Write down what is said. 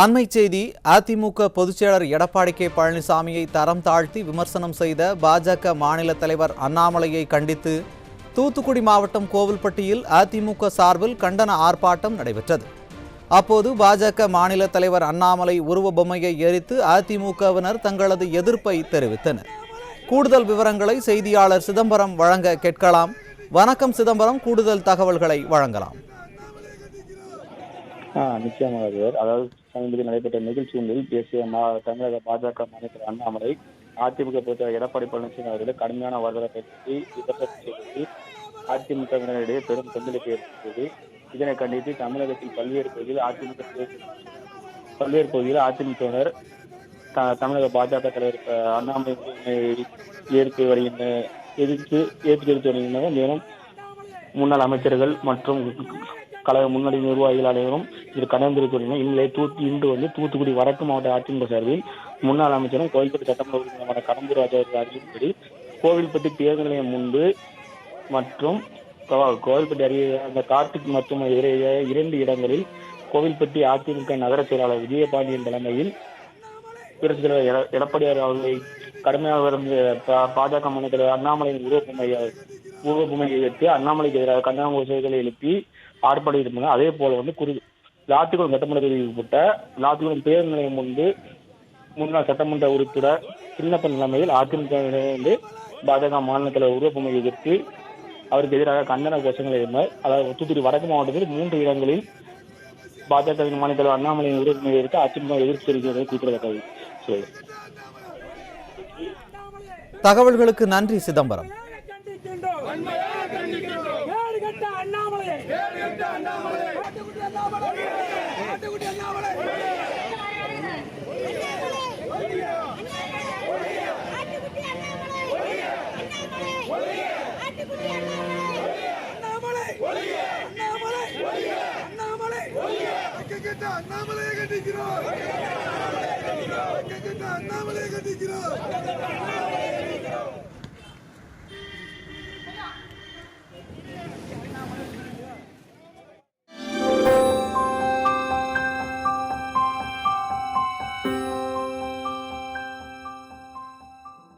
அண்மை செய்தி அதிமுக பொதுச்செயலர் எடப்பாடி கே. பழனிசாமியை தரம் தாழ்த்தி விமர்சனம் செய்த பாஜக மாநில தலைவர் அண்ணாமலையை கண்டித்து தூத்துக்குடி மாவட்டம் கோவில்பட்டியில் அதிமுக சார்பில் கண்டன ஆர்ப்பாட்டம் நடைபெற்றது. அப்போது பாஜக மாநில தலைவர் அண்ணாமலை உருவ பொம்மையை எரித்து அதிமுகவினர் தங்களது எதிர்ப்பை தெரிவித்தனர். கூடுதல் விவரங்களை செய்தியாளர் சிதம்பரம் வழங்க கேட்கலாம். வணக்கம் சிதம்பரம். கூடுதல் தகவல்களை வழங்கலாம். ஆ நிச்சயமாக சார். அதாவது சமீபத்தில் நடைபெற்ற நிகழ்ச்சி ஒன்றில் பேசிய மா- தமிழக பாஜக மாநில அண்ணாமலை அதிமுக பொறுத்த எடப்பாடி பழனிசாமி அவர்களை கடுமையான வார்த்தை பயன்படுத்தி விமர்சனம் அதிமுகவினரிடையே பெரும் கொந்தளிப்பை ஏற்படுத்தியது. இதனை கண்டித்து தமிழகத்தில் பல்வேறு பகுதியில் அதிமுக பல்வேறு பகுதியில் அதிமுகவினர் த- தமிழக பாஜக தலைவர் அண்ணாமலை உரிமையை ஏற்று வருகின்ற எதிர்த்து ஏற்று எதிர்த்து வருகின்றனர். மேலும் முன்னாள் அமைச்சர்கள் மற்றும் கழக முன்னணி நிர்வாகிகள் அனைவரும் இது கடந்திருக்கின்றனர் இந்நிலை தூத்து இன்று வந்து தூத்துக்குடி வடக்கு மாவட்ட அதிமுக சார்பில் முன்னாள் அமைச்சரும் கோவில்பட்டி சட்டமன்ற உறுப்பினரான கடம்பூர் ராஜா அறிவிப்படி கோவில்பட்டி தேர்தல் நிலையம் முன்பு மற்றும் கோ- கோவில்பட்டி அருகே அந்த கார்த்திக் மற்றும் இரண்டு இடங்களில் கோவில்பட்டி அதிமுக நகர செயலாளர் விஜயபாண்டியன் தலைமையில் புரட்சித் தலைவர் எடப்பாடியார் அவர்களை கடுமையாக பாஜக மாநில தலைவர் அண்ணாமலையின் உருவப்பொம்மையை பூர்வபூமியை எதிர்த்து அண்ணாமலைக்கு எதிராக கண்டன கோஷங்களை எழுப்பி ஆர்ப்பாட்டம் இருந்தாங்க அதே போல வந்து குறி லாத்திகுளம் சட்டமன்ற தொகுதிக்கு உட்பட்ட லாத்திகுளம் பேருந்து நிலையம் வந்து முன்னாள் சட்டமன்ற உறுப்பினர் சின்னப்பன் நிலைமையில் அதிமுக வந்து பாஜக மாநில தலைவர் உருவப்பொம்மையை எதிர்த்து அவருக்கு எதிராக கண்டன கோஷங்கள் இருந்தனர் அதாவது தூத்துக்குடி வடக்கு மாவட்டத்தில் மூன்று இடங்களில் பாஜக மாநில தலைவர் அண்ணாமலையின் உறுப்பினரை எதிர்த்து அதிமுக எதிர்ப்பு தெரிவிக்கிறது குறிப்பிடத்தக்கது. சரி தகவல்களுக்கு நன்றி சிதம்பரம். வேறுகட்ட அண்ணாமலையை ஆட்டுக்குட்டி அண்ணாமலை. ஆட்டுக்குட்டி அண்ணாமலை. அண்ணாமலை. அண்ணாமலை. அண்ணாமலையை கட்டிக்கிறோம் அண்ணாமலையை கட்டிக்கிறோம்